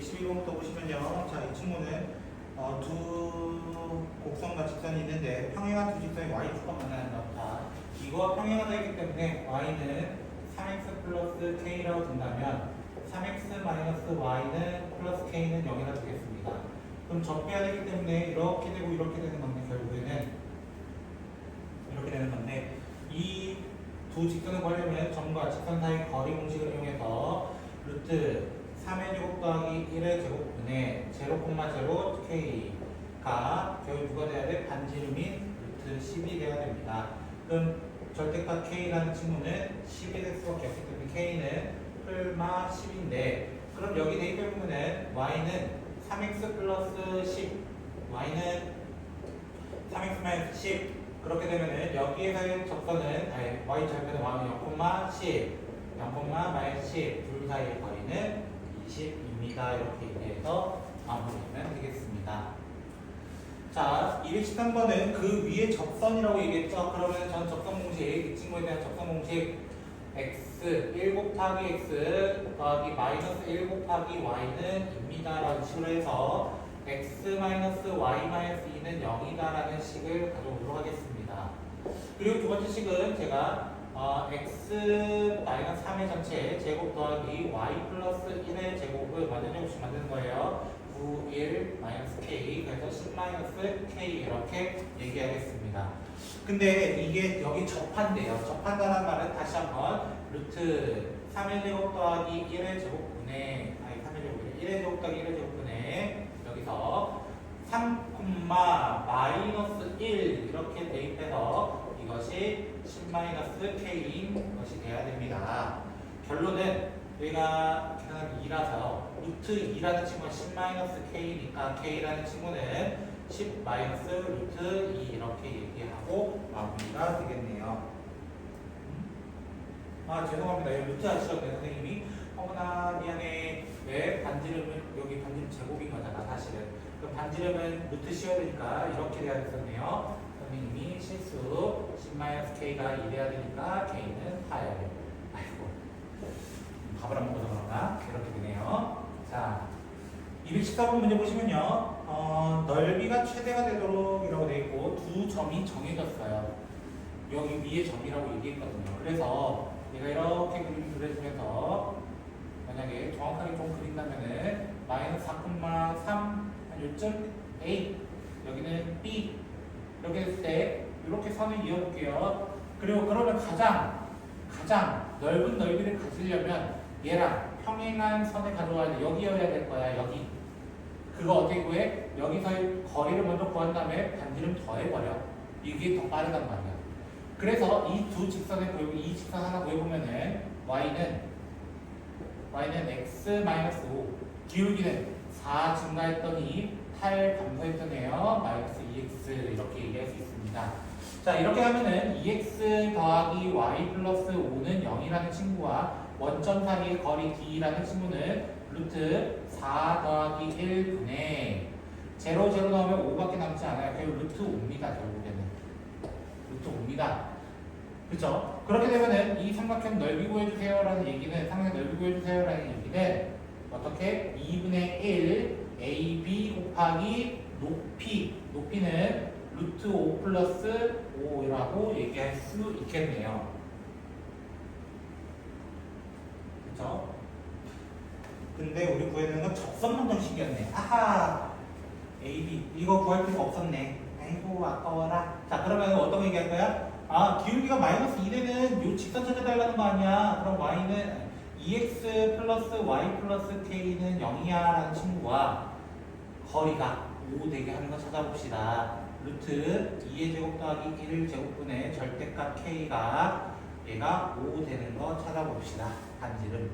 121번부터 보시면요. 자, 이 친구는 어, 두 곡선과 직선이 있는데 평행한 두 직선이 y축과 만나는 겁니다. 이거와 평행하다 했기 때문에 y는 3x 플러스 k라고 둔다면 3x 마이너스 y는 플러스 k는 0이라 되겠습니다. 그럼 접해야 되기 때문에 이렇게 되고 이렇게 되는 건데 결국에는 이렇게 되는 건데 이 두 직선을 구하려면 점과 직선 사이 거리 공식을 이용해서 루트 3의 제곱 더하기 1의 제곱분의 0,0 k가 결국 누가 돼야 돼? 반지름인 루트 10이 돼야 됩니다. 그럼 절대값 k라는 친구는 10이 될 수밖에 없기 때문에 k는 풀마 10인데 그럼 여기 대입해 보면은 y는 3x 플러스 10 y는 3x 마이너스 10 그렇게 되면은 여기에서의 접선은 아니 y 절편은 y는 0,10 0, 마이너스 10둘 사이의 거리는 20입니다. 이렇게 얘기해서 마무리하면 되겠습니다. 자, 213번은 그 위에 접선이라고 얘기했죠. 그러면 전 접선 공식, 이 친구에 대한 접선 공식 x 1 곱하기 x 더하기 마이너스 1 곱하기 y는 입니다. 라는 식으로 해서 x 마이너스 y 마이너스 2는 0이다 라는 식을 가져오도록 하겠습니다. 그리고 두 번째 식은 제가 어, x 마이너스 3의 전체 제곱 더하기 y 플러스 1의 제곱을 완전 제곱씩 만드는 거예요. 9, 1 마이너스 k 그래서 10 마이너스 k 이렇게 얘기하겠습니다. 근데 이게 여기 접한대요. 접한다는 말은 다시 한번 루트 3의 제곱 더하기 1의 제곱분의 아니 3의 제곱 1의 제곱 더하기 1의 제곱분의 여기서 3, 마이너스 1 이렇게 대입해서 이것이 10 마이너스 k인 것이 돼야 됩니다. 결론은 여기가 계산하기 2라서 루트 2라는 친구가 10 마이너스 k니까 k라는 친구는 10 마이너스 루트 2 이렇게 얘기하고 마무리가 되겠네요. 아 죄송합니다. 여기 루트 아시던데 선생님이 어머나 미안해. 왜 반지름은 여기 반지름 제곱인 거잖아 사실은. 그럼 반지름은 루트 씌워야 되니까 이렇게 돼야 됐었네요. 선생님이 실수 10-k가 이래야 되니까 k는 8. 아이고 밥을 안 먹어서 그런가? 이렇게 되네요. 자 214번 문제 보시면요. 어, 넓이가 최대가 되도록 이라고 되어 있고 두 점이 정해졌어요. 여기 위에 점이라고 얘기했거든요. 그래서 내가 이렇게 그림 그려주면서 만약에 정확하게 좀 그린다면은 마이너스 4,3 한 요점 A 여기는 B 이렇게 했을 때 이렇게 선을 이어볼게요. 그리고 그러면 가장 가장 넓은 넓이를 가지려면 얘랑 평행한 선을 가져와야 돼. 여기여야 될 거야. 여기. 그거 어떻게 구해? 여기서의 거리를 먼저 구한 다음에 반지름 더해버려. 이게 더 빠르단 말이야. 그래서 이 두 직선을 구해보, 이 직선 하나 구해보면은 y는 y는 x 5 기울기는 4 증가했더니 8 감소했더네요. 마이너스 2x 이렇게 얘기할 수 있습니다. 자 이렇게 하면은 2x 더하기 y 플러스 5는 0이라는 친구와 원점 사이의 거리 d라는 친구는 루트 4 더하기 1분의 제로 제로 넣으면 5밖에 남지 않아요. 그리고 루트 5입니다. 결국에는 루트 5입니다. 그렇죠? 그렇게 되면은 이 삼각형 넓이 구해주세요라는 얘기는 삼각형 넓이 구해주세요라는 얘기는 어떻게 2분의 1 AB 곱하기 높이 높이는 루트 5 플러스 5라고 얘기할 수 있겠네요. 그렇죠? 근데 우리 구해야 되는 건 접선 방정식이었네. 아하 AB 이거 구할 필요가 없었네. 아이고 아까워라. 자 그러면 어떤 거 얘기할 거야? 아 기울기가 마이너스 2되는 요 직선 찾아달라는 거 아니야? 그럼 y는 2x 플러스 y 플러스 k는 0이야 라는 친구와 거리가 5 되게 하는 거 찾아봅시다. 루트 2의 제곱 더하기 1 제곱분의 절대값 k가 얘가 5 되는 거 찾아봅시다. 반지름.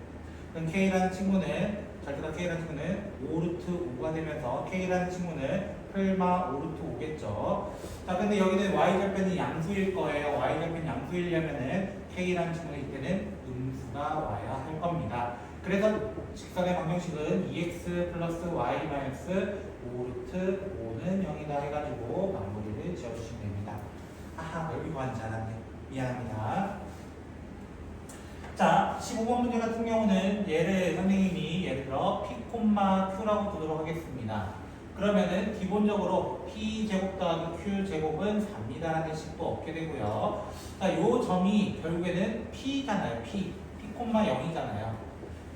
그럼 k라는 친구는 절대값 k라는 친구는 5루트 5가 되면서 k라는 친구는 풀마 5루트 5겠죠. 자, 근데 여기는 y절편이 양수일 거예요. y절편 양수이려면은 k라는 친구는 이때는 음수가 와야 할 겁니다. 그래서 직선의 방정식은 2x 플러스 y 마이너스 5루트 5는 0이다 해가지고 마무리를 지어주시면 됩니다. 아하, 줄 알았네. 미안합니다. 자, 자, 15번 문제 같은 경우는 얘를 선생님이 예를 들어 p, q라고 두도록 하겠습니다. 그러면은 기본적으로 p 제곱 더하기 q 제곱은 4입니다라는 식도 없게 되고요. 자, 요 점이 결국에는 p잖아요. p, p, 0이잖아요.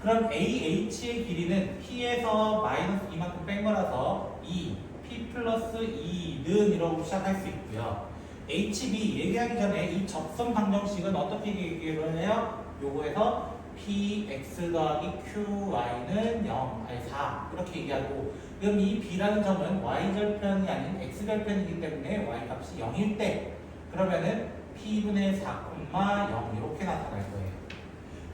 그럼 AH의 길이는 P에서 마이너스 이만큼 뺀 거라서 2, P 플러스 2는 이라고 시작할 수 있고요. HB 얘기하기 전에 이 접선 방정식은 어떻게 얘기를 해요? 요거에서 PX 더하기 QY는 0, 아니 4 이렇게 얘기하고 그럼 이 B라는 점은 Y절편이 아닌 X절편이기 때문에 Y 값이 0일 때 그러면은 P분의 4,0 이렇게 나타날 거예요.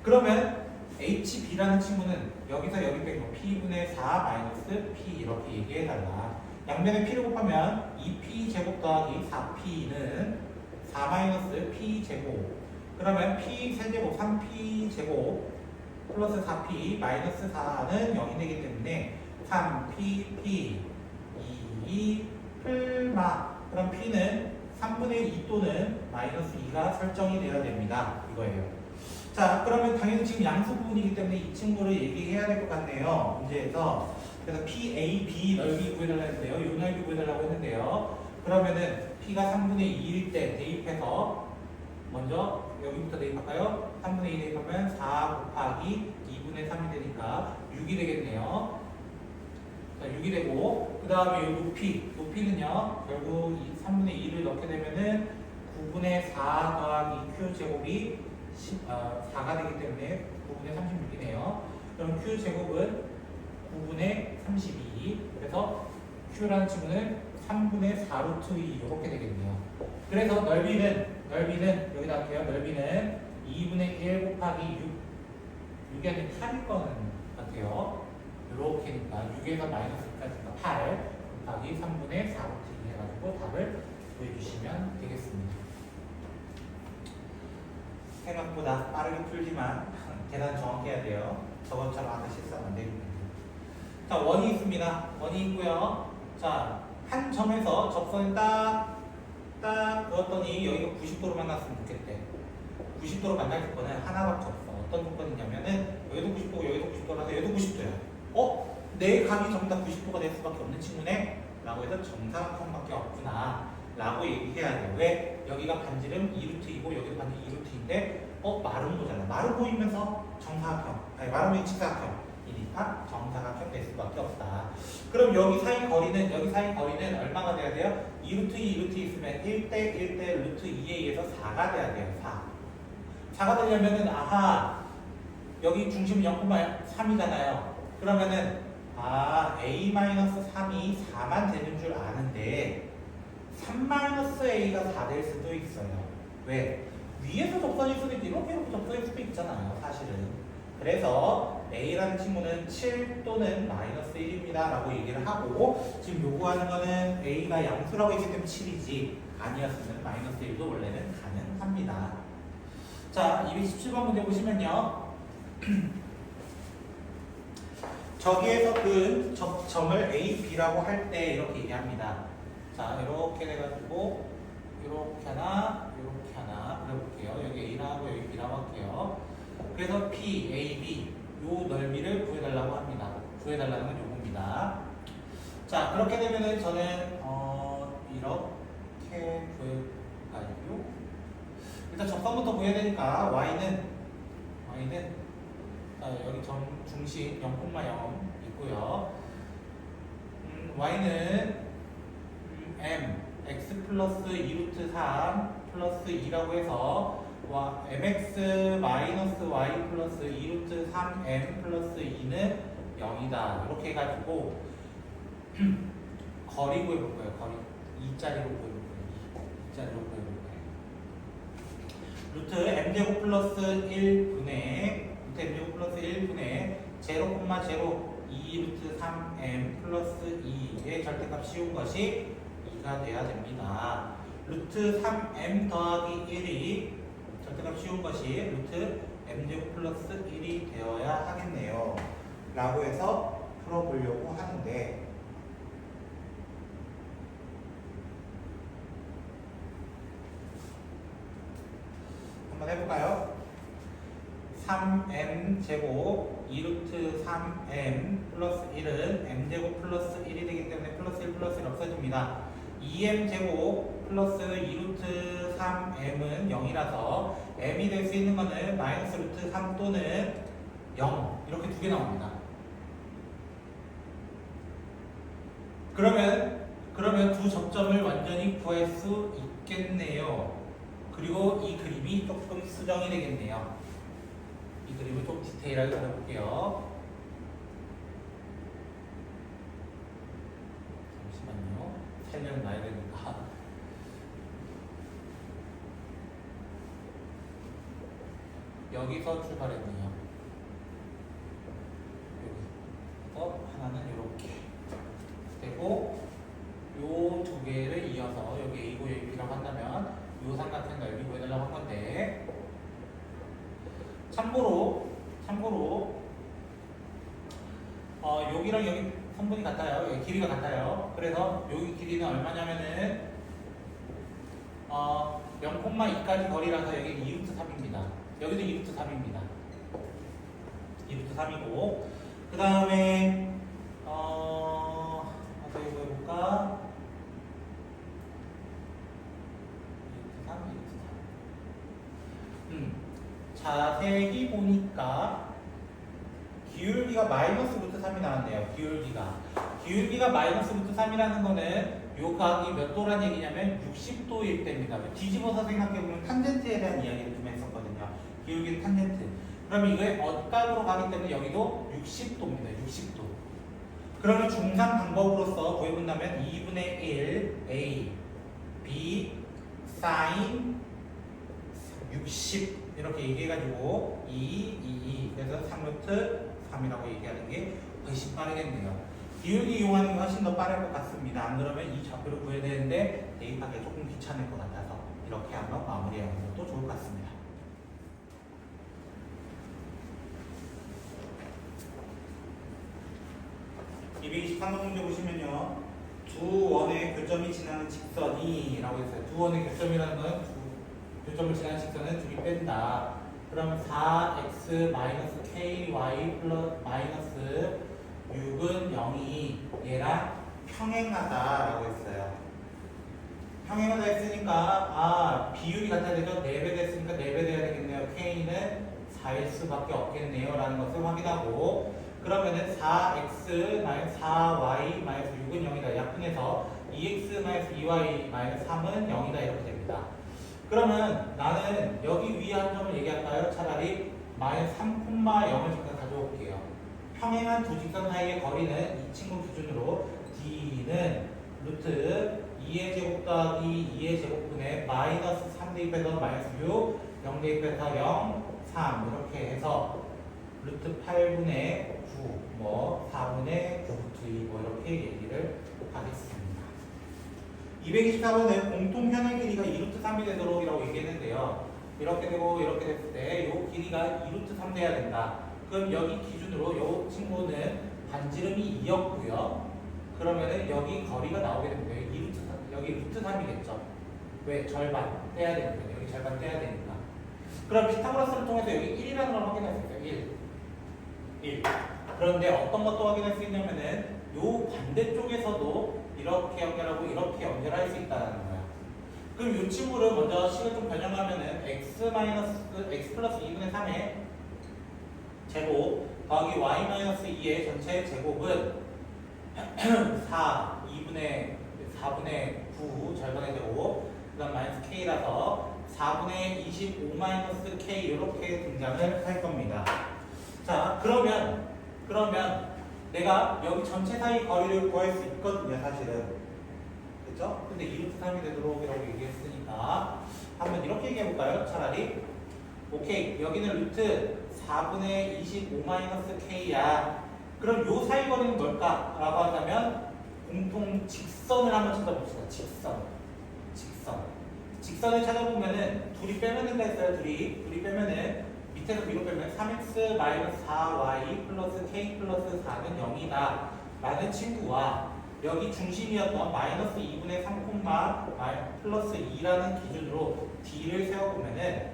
그러면 HB라는 친구는 여기서 여기 빼고 P분의 4 마이너스 P 이렇게 얘기해달라. 양면에 P를 곱하면 2P 제곱 더하기 4P는 4 마이너스 P 제곱. 그러면 P 세제곱 3P 제곱 플러스 4P 마이너스 4는 0이 되기 때문에 3P, P, 2, 풀마. 그럼 P는 3분의 2 또는 마이너스 2가 설정이 되어야 됩니다. 이거예요. 자, 그러면 당연히 지금 양수 부분이기 때문에 이 친구를 얘기해야 될 것 같네요. 문제에서. 그래서 P, A, B 넓이 구해달라고 했는데요. 요 넓이 구해달라고 했는데요. 그러면은 P가 3분의 2일 때 대입해서 먼저 여기부터 대입할까요? 3분의 2 대입하면 4 곱하기 2분의 3이 되니까 6이 되겠네요. 자, 6이 되고 그 다음에 이 높이, 높이는요. 결국 이 3분의 2를 넣게 되면은 9분의 4 더하기 Q 제곱이 10, 어, 4가 되기 때문에 9분의 36이네요. 그럼 Q 제곱은 9분의 32. 그래서 Q라는 친구는 3분의 4루트 2 이렇게 되겠네요. 그래서 넓이는 넓이는 여기다 할게요. 넓이는 2분의 1 곱하기 6 6이 아니라 8일 거는 같아요. 이렇게니까 6에서 마이너스까지가 8 곱하기 3분의 4루트 2 해가지고 답을 구해주시면 되겠습니다. 생각보다 빠르게 풀지만 계산 정확히 해야 돼요. 저것처럼 하다 실수하면 안 됩니다. 자, 원이 있습니다. 원이 있고요. 자, 한 점에서 접선을 딱, 딱 그었더니 여기가 90도로 만났으면 좋겠대. 90도로 만날 조건은 하나밖에 없어. 어떤 조건이냐면은 여기도 90도고 여기도 90도라서 여기도 90도야. 어? 내 각이 전부 다 90도가 될 수밖에 없는 친구네? 라고 해서 정사각형밖에 없구나. 라고 얘기해야 돼. 왜? 여기가 반지름 2루트이고 여기도 반지름 2루트인데 어? 마름 보잖아. 마름 보이면서 정사각형. 아니 마름 보이 직사각형 이니까 정사각형 될 수밖에 없다. 그럼 여기 사이 거리는 여기 사이 거리는 얼마가 돼야 돼요? 2루트 2, 2루트 있으면 1대 1대 루트 2에 의해서 4가 돼야 돼요. 4. 4가 되려면은 아하 여기 중심 0,3이잖아요. 그러면은 아 a-3이 4만 되는 줄 아는데 3-a가 4 될 수도 있어요. 왜? 위에서 접선일 수도 있고 이렇게 접선일 수도 있잖아요. 사실은. 그래서 a라는 친구는 7 또는 마이너스 1입니다. 라고 얘기를 하고 지금 요구하는 거는 a가 양수라고 했기 때문에 7이지 아니었으면 마이너스 1도 원래는 가능합니다. 자, 217번 문제 보시면요. 저기에서 그 점- 점을 A, B라고 할 때 이렇게 얘기합니다. 자, 이렇게 돼가지고 이렇게 하나, 이렇게 하나 그려볼게요. 여기 A라고 여기 B라고 할게요. 그래서 P, A, B 요 넓이를 구해달라고 합니다. 구해달라는 건 요겁니다. 자, 그렇게 되면은 저는 어, 이렇게 구해가지고 일단 접선부터 구해야 되니까 y는 y는 자, 여기 점 중심 0,0 있고요. 음, y는 음, m x 플러스 2루트 3 플러스 2라고 해서 와, mx 마이너스 y 플러스 2루트 3m 플러스 2는 0이다. 이렇게 해가지고 거리 구해볼 거예요. 거리 2짜리로 구해볼 거예요. 2짜리로 구해볼 거예요. 루트 m제곱 플러스 1분의 루트 m제곱 플러스 1분의 0,0 2 루트 3m 플러스 2의 절대값 씌운 것이 2가 돼야 됩니다. 루트 3m 더하기 1이 절대값 씌운 것이 루트 m제곱 플러스 1이 되어야 하겠네요. 라고 해서 풀어보려고 하는데 한번 해볼까요? 3m 제곱 2루트 3m 플러스 1은 m 제곱 플러스 1이 되기 때문에 플러스 1 플러스 1 없어집니다. 2m 제곱 플러스 2루트 3m은 0이라서 m이 될 수 있는 거는 마이너스 루트 3 또는 0 이렇게 두 개 나옵니다. 그러면 그러면 두 접점을 완전히 구할 수 있겠네요. 그리고 이 그림이 조금 수정이 되겠네요. 이 그림을 좀 디테일하게 그려볼게요. 살려놔야 되니까. 여기서 출발했네요. 여기서 하나는 이렇게 되고 요 두 개를 이어서 여기 A고 여기 B라고 한다면 요상 같은 걸 여기 보여달라고 한 건데 참고로 참고로 어 여기랑 여기 성분이 같아요. 여기 길이가 같아요. 그래서 여기 길이는 얼마냐면은 어 0,2까지 거리라서 여기 2루트 3입니다. 여기도 2루트 3입니다. 2루트 3이고 그 다음에 어 어떻게 보여볼까? 2루트 3, 2루트 3. 음 자세히 보니까 기울기가 마이너스 루트 3이 나왔네요. 기울기가. 기울기가 마이너스 루트 3이라는 거는 요 각이 몇 도란 얘기냐면 60도일 때입니다. 뒤집어서 생각해보면 탄젠트에 대한 이야기를 좀 했었거든요. 기울기는 탄젠트. 그러면 이거의 엇각으로 가기 때문에 여기도 60도입니다. 60도. 그러면 중상 방법으로서 구해본다면 2분의 1 A, B, sin 60 이렇게 얘기해가지고 2, 2, 2 그래서 3루트 3이라고 얘기하는 게 훨씬 빠르겠네요. 기울기 이용하는 게 훨씬 더 빠를 것 같습니다. 안 그러면 이 좌표를 구해야 되는데 대입하기 조금 귀찮을 것 같아서 이렇게 한번 마무리하는 것도 좋을 것 같습니다. 이 223번 문제 보시면요. 두 원의 교점이 지나는 직선이라고 했어요. 두 원의 교점이라는 건 두 교점을 지나는 직선은 둘이 뺀다. 그럼 4x 마이너스 ky 플러스 마이너스 6은 0이 얘랑 평행하다라고 했어요. 평행하다 했으니까 아 비율이 같아야 되죠. 4배 됐으니까 4배 돼야 되겠네요. k는 4일 수밖에 없겠네요. 라는 것을 확인하고 그러면은 4x 마이너스 4y 마이너스 6은 0이다. 약분해서 2x 마이너스 2y 마이너스 3은 0이다. 이렇게 됩니다. 그러면 나는 여기 위에 한 점을 얘기할까요? 차라리 마이너스 3,0을 잠깐 가져올게요. 평행한 두 직선 사이의 거리는 이 친구 기준으로 d는 루트 2의 제곱 더하기 2의 제곱분의 마이너스 3 대입해서 마이너스 6, 0 대입해서 0, 3 이렇게 해서 루트 8분의 9, 뭐 4분의 9 루트 2, 뭐 이렇게 얘기를 하겠습니다. 224번은 공통 현의 길이가 2루트 3이 되도록 이라고 얘기했는데요. 이렇게 되고 이렇게 됐을 때이 길이가 2루트 3 돼야 된다. 그럼 여기 기준으로 이 친구는 반지름이 2였고요. 그러면은 여기 거리가 나오게. 여기 2루트 3, 여기 루트 3이겠죠. 왜? 절반 떼야 되니까. 여기 절반 떼야 되니까. 그럼 피타고라스를 통해서 여기 1이라는 걸 확인할 수 있어요. 1. 1. 그런데 어떤 것도 확인할 수 있냐면은 요 반대쪽에서도 이렇게 연결하고 이렇게 연결할 수 있다는 거야. 그럼 이 친구를 먼저 식을 좀 변형하면은 x 마이너스 x 플러스 2분의 3의 제곱 더하기 y 마이너스 2의 전체 제곱은 4 2분의 4분의 9 절반의 제곱 그다음 마이너스 k라서 4분의 25 마이너스 k 이렇게 등장을 할 겁니다. 자 그러면 그러면 내가 여기 전체 사이 거리를 구할 수 있거든요, 사실은. 그죠? 근데 2루트 3이 되도록 이라고 얘기했으니까 한번 이렇게 얘기해 볼까요? 차라리 오케이 여기는 루트 4분의 25-k야 그럼 요 사이 거리는 뭘까? 라고 한다면 공통 직선을 한번 찾아봅시다 직선 직선 직선을 찾아보면은 둘이 빼면 된다 했어요 둘이 둘이 빼면은 밑에서 위로 빼면 3x 4y 플러스 k 플러스 4는 0이다 라는 친구와 여기 중심이었던 마이너스 2분의 3 콤마 플러스 2라는 기준으로 d를 세워보면은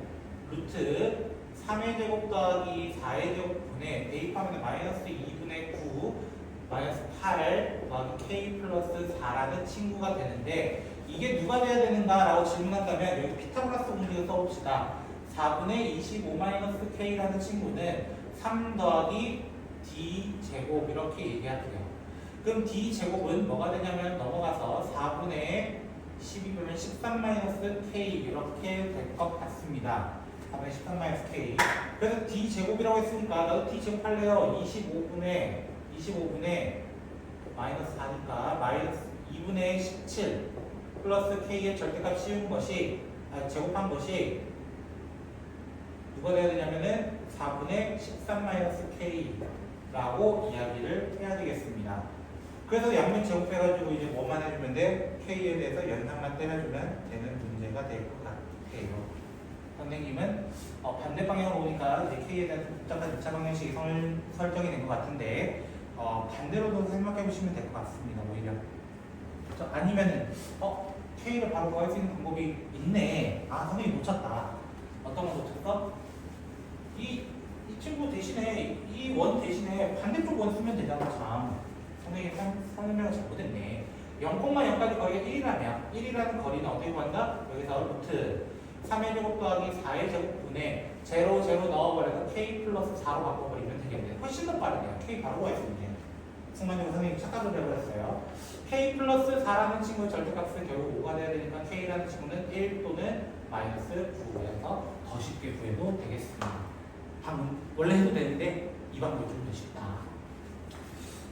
루트 3의 제곱 더하기 4의 제곱분의 대입하면 마이너스 2분의 9 마이너스 8 더하기 k 플러스 4라는 친구가 되는데 이게 누가 돼야 되는가 라고 질문한다면 여기 피타고라스 공식을 써봅시다. 4분의 25 마이너스 k라는 친구는 3 더하기 d 제곱 이렇게 얘기할게요. 그럼 d 제곱은 뭐가 되냐면 넘어가서 4분의 12분의 13 마이너스 k 이렇게 될 것 같습니다. 4분의 13 마이너스 k. 그래서 d 제곱이라고 했으니까 나도 d 제곱 할래요. 25분의 25분의 마이너스 4니까 마이너스 2분의 17 플러스 k의 절대값 씌운 것이 아, 제곱한 것이 누가 돼야 되냐면은 4분의 13 마이너스 k라고 이야기를 해야 되겠습니다. 그래서 양면 제곱해가지고 이제 뭐만 해주면 돼? k에 대해서 연산만 때려주면 되는 문제가 될 것 같아요. 선생님은 어, 반대 방향으로 보니까 이제 k에 대한 복잡한 2차 방정식이 설, 설정이 된 것 같은데 어, 반대로도 생각해 보시면 될 것 같습니다. 오히려 저 아니면은 어 k를 바로 구할 수 있는 방법이 있네. 아 선생님 놓쳤다. 어떤 거 놓쳤어? 이, 이 친구 대신에 이 원 대신에 반대쪽 원 쓰면 되잖아 참. 선생님 선- 설명을 잘못했네. 0,0까지 거리가 1이라면 1이라는 거리는 어떻게 구한다? 여기서 루트 3의 제곱 더하기 4의 제곱분에 0, 0 넣어버려서 k 플러스 4로 바꿔버리면 되겠네. 훨씬 더 빠르네요. k 바로 있네. 승만용 선생님 착각을 해버렸어요. k 플러스 4라는 친구의 절대값은 결국 5가 돼야 되니까 k라는 친구는 1 또는 마이너스 9에서 더 쉽게 구해도 되겠습니다. 방금 원래 해도 되는데 이 방법이 좀더 쉽다.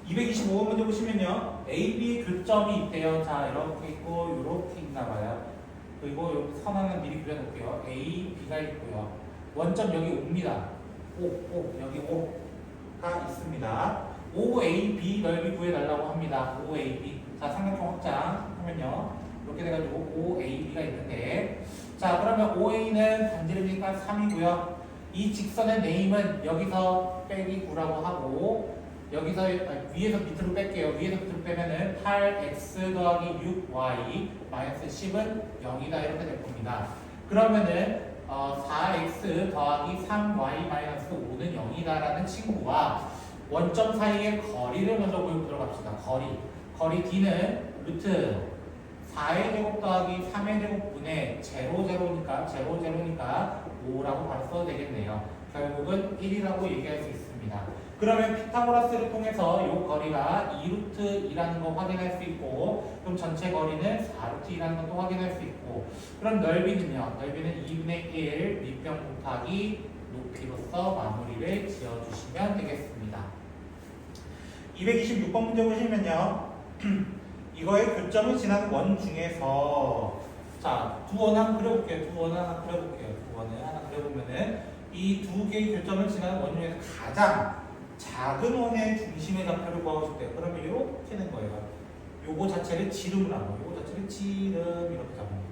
225번 문제 보시면요. A, B 교점이 있대요. 자, 이렇게 있고, 이렇게 있나 봐요. 그리고 여기 선 하나 미리 그려놓을게요. A, B가 있고요. 원점 여기 옵니다. 5, 5, 여기 5가 있습니다. 5AB 넓이 구해달라고 합니다. 5AB. 자, 삼각형 확장 하면요. 이렇게 돼가지고 5AB가 있는데, 자, 그러면 5A는 반지름이니까 3이고요. 이 직선의 네임은 여기서 빼기 9라고 하고, 여기서 아, 위에서 밑으로 뺄게요. 위에서 밑으로 빼면은 8x 더하기 6y 마이너스 10은 0이다 이렇게 될 겁니다. 그러면은 어, 4x 더하기 3y 마이너스 5는 0이다라는 친구와 원점 사이의 거리를 먼저 구해보도록 합시다. 거리. 거리 d는 루트 4의 제곱 더하기 3의 제곱분의 제로 제로니까 제로 제로니까 5라고 바로 써도 되겠네요. 결국은 1이라고 얘기할 수 있습니다. 그러면 피타고라스를 통해서 이 거리가 2루트 2라는 거 확인할 수 있고 그럼 전체 거리는 4루트 2라는 것도 확인할 수 있고 그럼 넓이는요. 넓이는 2분의 1 밑변 곱하기 높이로서 마무리를 지어주시면 되겠습니다. 226번 문제 보시면요. 이거의 교점을 지나는 원 중에서 자, 두 원 하나 그려볼게요. 두 원 하나 그려볼게요. 두 원을 하나 그려보면은 이 두 개의 교점을 지나는 원 중에서 가장 작은 원의 중심의 좌표를 구하고 싶대요. 그러면 이렇게 된 거예요. 요거 자체를 지름을 하고, 요거 자체를 지름 이렇게 잡는 거예요.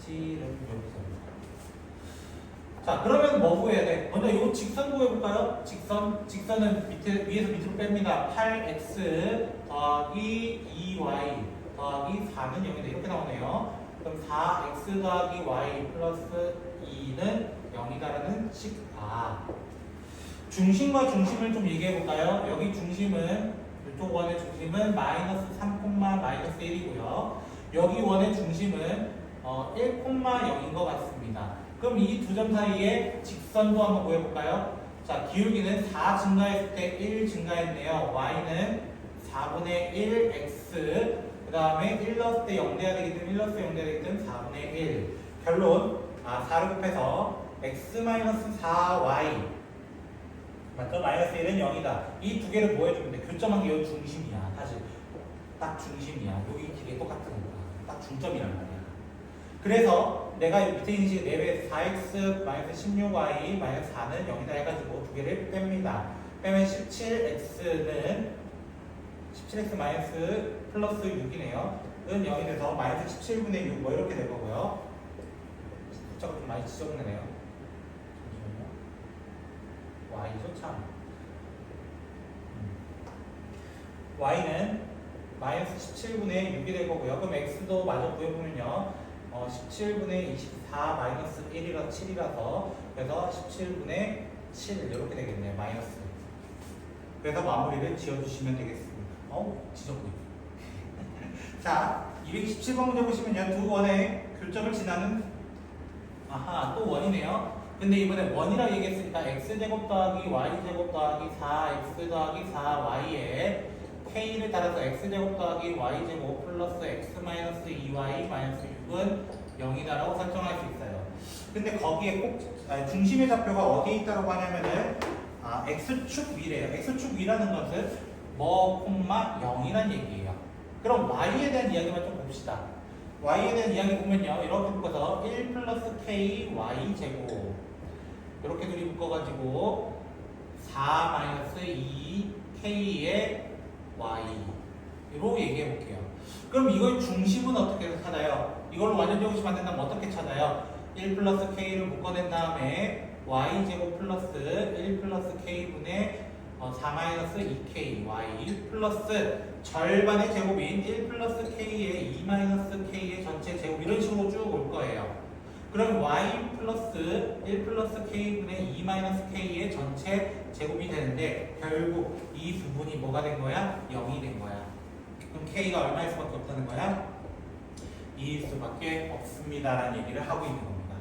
지름 이렇게 잡는 거예요. 자, 그러면 뭐 구해야 돼? 먼저 요 직선 구해볼까요? 직선, 직선은 밑에, 위에서 밑으로 뺍니다. 8x 더하기 2y 더하기 4는 0이다. 이렇게 나오네요. 그럼 4x 더하기 y 플러스 2는 0이다라는 식이다. 중심과 중심을 좀 얘기해 볼까요? 여기 중심은 이쪽 원의 중심은 마이너스 3, 마이너스 1이고요. 여기 원의 중심은 어, 1,0인 것 같습니다. 그럼 이 두 점 사이에 직선도 한번 구해볼까요? 자, 기울기는 4 증가했을 때 1 증가했네요. y는 4분의 1 x 그 다음에 1 넣었을 때0 돼야 되기 때문에 1 넣었을 때0 돼야 되기 때문에 4분의 1 결론 아 4를 곱해서 x 4y 맞죠? 마이너스 1은 0이다. 이 두 개를 뭐 해주면 돼? 교점한 게 중심이야. 사실 딱 중심이야. 여기 길이 똑같은 거야. 딱 중점이란 말이야. 그래서 내가 이 밑에 있는 식 4배 4x 마이너스 16y 마이너스 4는 0이다 해가지고 두 개를 뺍니다. 빼면 17x는 17x 마이너스 플러스 6이네요. 은 0이 돼서 마이너스 17분의 6 뭐 이렇게 될 거고요. 숫자가 좀 많이 지저분하네요. 잠시만요. y죠 참. 음. y는 마이너스 17분의 6이 될 거고요. 그럼 x도 마저 구해보면요. 어, 17분의 24 마이너스 1이라 7이라서 그래서 17분의 7 이렇게 되겠네요. 마이너스. 그래서 마무리를 지어주시면 되겠습니다. 어우, 지저분해. 자, 217번 문제 보시면요. 두 원의 교점을 지나는 아하, 또 원이네요. 근데 이번에 원이라고 얘기했으니까 x제곱 더하기 y제곱 더하기 4x 더하기 4y에 k를 따라서 x제곱 더하기 y제곱 플러스 x 마이너스 2y 마이너스 6은 0이다라고 설정할 수 있어요. 근데 거기에 꼭 아니, 중심의 좌표가 어디에 있다라고 하냐면은 아, x축 위래요. x축 위라는 것은 뭐 콤마 0이란 얘기예요. 그럼 y에 대한 이야기만 좀 봅시다. y에 대한 이야기 보면요. 이렇게 묶어서 1 플러스 k y 제곱 이렇게 둘이 묶어가지고 4 마이너스 2 k의 y로 얘기해 볼게요. 그럼 이걸 중심은 어떻게 찾아요? 이걸로 완전 제곱식 만든다면 어떻게 찾아요? 1 플러스 k를 묶어낸 다음에 y 제곱 플러스 1 플러스 k분의 어, 4 마이너스 2k y 플러스 절반의 제곱인 1 플러스 k의 2 마이너스 k의 전체 제곱 이런 식으로 쭉 올 거예요. 그럼 y 플러스 1 플러스 k분의 2 마이너스 k의 전체 제곱이 되는데 결국 이 부분이 뭐가 된 거야? 0이 된 거야. 그럼 k가 얼마일 수밖에 없다는 거야? 2일 수밖에 없습니다라는 얘기를 하고 있는 겁니다.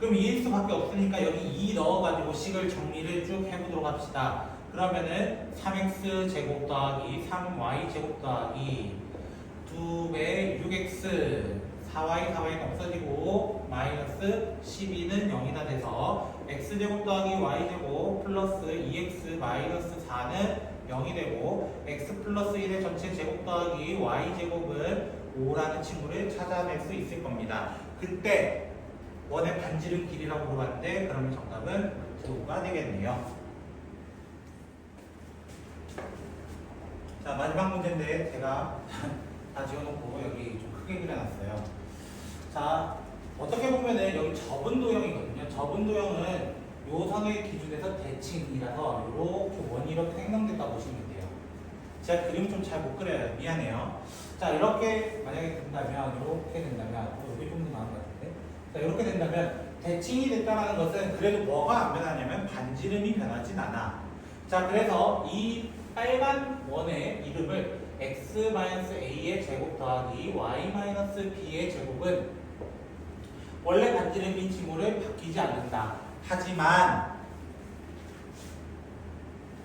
그럼 2일 수밖에 없으니까 여기 2 넣어가지고 식을 정리를 쭉 해보도록 합시다. 그러면은 3x 제곱 더하기 3y 제곱 더하기 2배 6x 4y 4y는 없어지고 마이너스 12는 0이나 돼서 x제곱 더하기 y제곱 플러스 2x 마이너스 4는 0이 되고 x 플러스 1의 전체 제곱 더하기 y제곱은 5라는 친구를 찾아낼 수 있을 겁니다. 그때 원의 반지름 길이라고 물어봤는데 그러면 정답은 9가 되겠네요. 자 마지막 문제인데 제가 다 지워놓고 여기 좀 크게 그려놨어요. 자 어떻게 보면은 여기 접은 도형이거든요. 접은 도형은 요 선의 기준에서 대칭이라서 이렇게 원이 이렇게 생성됐다 보시면 돼요. 제가 그림 좀 잘 못 그려요. 미안해요. 자 이렇게 만약에 된다면 이렇게 된다면 어, 여기 좀더 나은 것 같은데. 자 이렇게 된다면 대칭이 됐다는 것은 그래도 뭐가 안 변하냐면 반지름이 변하진 않아. 자 그래서 이 빨간 원의 이름을 x-a의 제곱 더하기 y-b의 제곱은 원래 반지름인 징후를 바뀌지 않는다. 하지만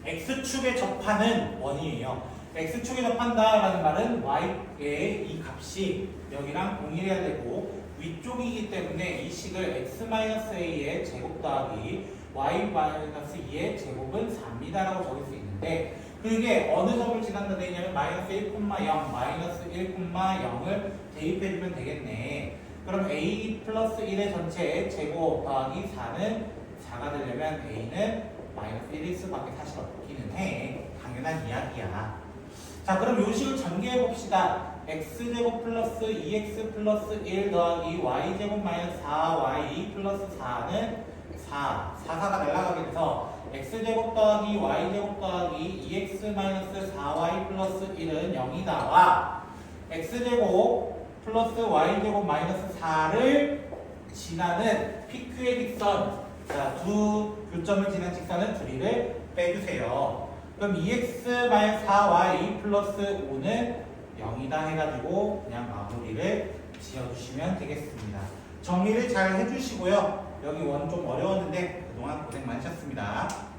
x축에 접하는 원이에요. x축에 접한다라는 말은 y의 이 값이 여기랑 동일해야 되고 위쪽이기 때문에 이 식을 x-a의 제곱 더하기 y-2의 제곱은 4입니다라고 적을 수 있는데 그게 어느 점을 지난다 되냐면 마이너스 1,0 마이너스 1,0을 대입해주면 되겠네. 그럼 a 플러스 1의 전체 제곱 더하기 4는 4가 되려면 a는 마이너스 1일 수밖에 사실 없기는 해. 당연한 이야기야. 자 그럼 요 식을 전개해 봅시다. x제곱 플러스 2x 플러스 1 더하기 y제곱 마이너스 4y 플러스 4는 4, 4, 4가 날아가게 돼서 x제곱 더하기 y제곱 더하기 2x 마이너스 4y 플러스 1은 0이 나와 x제곱 플러스 y제곱 마이너스 4를 지나는 PQ의 직선 자, 두 교점을 지난 직선은 둘이를 빼주세요. 그럼 2x 마이너스 4y 플러스 5는 0이다 해가지고 그냥 마무리를 지어주시면 되겠습니다. 정리를 잘 해주시고요. 여기 원좀 어려웠는데 그동안 고생 많으셨습니다.